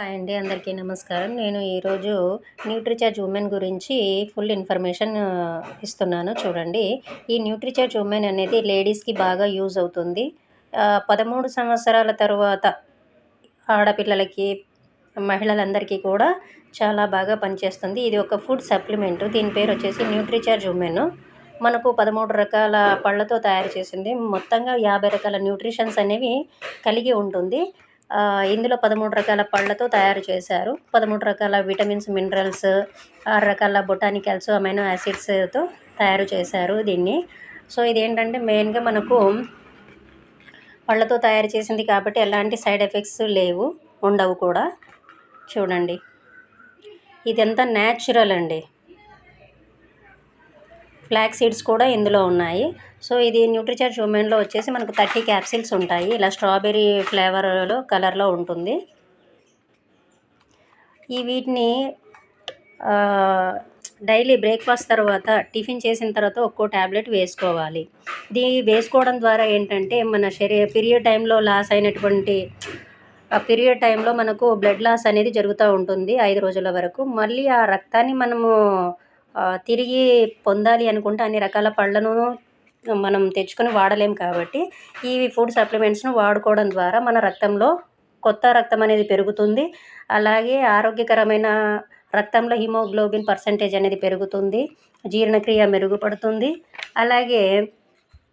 Hi అండి అందరికీ నమస్కారం. నేను ఈరోజు న్యూట్రిచార్జ్ ఉమెన్ గురించి ఫుల్ ఇన్ఫర్మేషన్ ఇస్తున్నాను. చూడండి ఈ న్యూట్రిచార్జ్ ఉమెన్ అనేది లేడీస్కి బాగా యూజ్ అవుతుంది. పదమూడు సంవత్సరాల తర్వాత ఆడపిల్లలకి మహిళలందరికీ కూడా చాలా బాగా పనిచేస్తుంది. ఇది ఒక ఫుడ్ సప్లిమెంట్ దీని పేరు వచ్చేసి న్యూట్రిచార్జ్ ఉమెన్ మనకు పదమూడు రకాల పళ్ళతో తయారు చేసింది. మొత్తంగా యాభై రకాల న్యూట్రిషన్స్ అనేవి కలిగి ఉంటుంది. ఇందులో పదమూడు రకాల పళ్ళతో తయారు చేశారు. పదమూడు రకాల విటమిన్స్ మినరల్స్ ఆరు రకాల బొటానికల్స్ అమైనో యాసిడ్స్తో తయారు చేశారు దీన్ని. సో ఇదేంటంటే మెయిన్గా మనకు పళ్ళతో తయారు చేసింది కాబట్టి ఎలాంటి సైడ్ ఎఫెక్ట్స్ లేవు ఉండవు కూడా. చూడండి. ఇదంతా న్యాచురల్ అండి. ఫ్లాక్ సీడ్స్ కూడా ఇందులో ఉన్నాయి. సో ఇది న్యూట్రిచార్జ్ ఉమెన్లో వచ్చేసి మనకు థర్టీ క్యాప్సిల్స్ ఉంటాయి. ఇలా స్ట్రాబెర్రీ ఫ్లేవర్లో కలర్లో ఉంటుంది. ఈ వీటిని డైలీ బ్రేక్ఫాస్ట్ తర్వాత టిఫిన్ చేసిన తర్వాత ఒక్కో ట్యాబ్లెట్ వేసుకోవాలి. ఇది వేసుకోవడం ద్వారా ఏంటంటే మన శరీర పీరియడ్ టైంలో లాస్ అయినటువంటి ఆ పీరియడ్ టైంలో మనకు బ్లడ్ లాస్ అనేది జరుగుతూ ఉంటుంది ఐదు రోజుల వరకు. మళ్ళీ ఆ రక్తాన్ని మనము తిరిగి పొందాలి అనుకుంటే అన్ని రకాల పళ్ళను మనం తెచ్చుకొని వాడలేం కాబట్టి ఈ ఫుడ్ సప్లిమెంట్స్ను వాడుకోవడం ద్వారా మన రక్తంలో కొత్త రక్తం అనేది పెరుగుతుంది. అలాగే ఆరోగ్యకరమైన రక్తంలో హిమోగ్లోబిన్ పర్సంటేజ్ అనేది పెరుగుతుంది. జీర్ణక్రియ మెరుగుపడుతుంది. అలాగే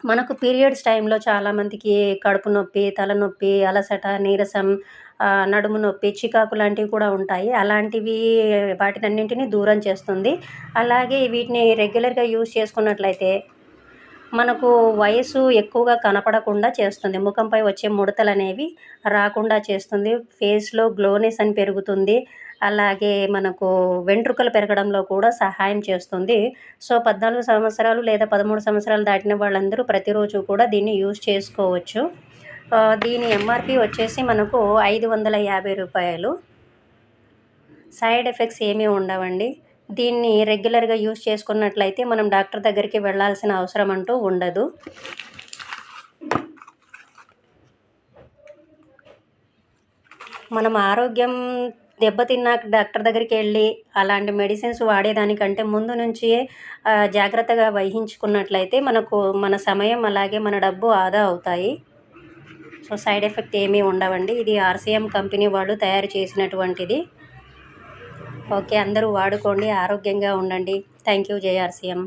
మనకు పీరియడ్స్ టైంలో చాలామందికి కడుపు నొప్పి తలనొప్పి అలసట నీరసం నడుము నొప్పి చికాకు లాంటివి కూడా ఉంటాయి. అలాంటివి వాటినన్నింటినీ దూరం చేస్తుంది. అలాగే వీటిని రెగ్యులర్గా యూజ్ చేసుకున్నట్లయితే మనకు వయసు ఎక్కువగా కనపడకుండా చేస్తుంది. ముఖంపై వచ్చే ముడతలు అనేవి రాకుండా చేస్తుంది. ఫేస్లో గ్లోనెస్ అని పెరుగుతుంది. అలాగే మనకు వెంట్రుకలు పెరగడంలో కూడా సహాయం చేస్తుంది. సో పద్నాలుగు సంవత్సరాలు లేదా పదమూడు సంవత్సరాలు దాటిన వాళ్ళందరూ ప్రతిరోజు కూడా దీన్ని యూజ్ చేసుకోవచ్చు. దీని ఎంఆర్పి వచ్చేసి మనకు ఐదు వందల యాభై రూపాయలు. సైడ్ ఎఫెక్ట్స్ ఏమీ ఉండవండి. దీన్ని రెగ్యులర్గా యూస్ చేసుకున్నట్లయితే మనం డాక్టర్ దగ్గరికి వెళ్ళాల్సిన అవసరం అంటూ ఉండదు. మనం ఆరోగ్యం దెబ్బతిన్నాక డాక్టర్ దగ్గరికి వెళ్ళి అలాంటి మెడిసిన్స్ వాడేదానికంటే ముందు నుంచి జాగ్రత్తగా వహించుకున్నట్లయితే మనకు మన సమయం అలాగే మన డబ్బు ఆదా అవుతాయి. సో సైడ్ ఎఫెక్ట్ ఏమీ ఉండవండి. ఇది ఆర్సీఎం కంపెనీ వాళ్ళు తయారు చేసినటువంటిది. ఓకే అందరూ వాడుకోండి ఆరోగ్యంగా ఉండండి. Thank you JRCM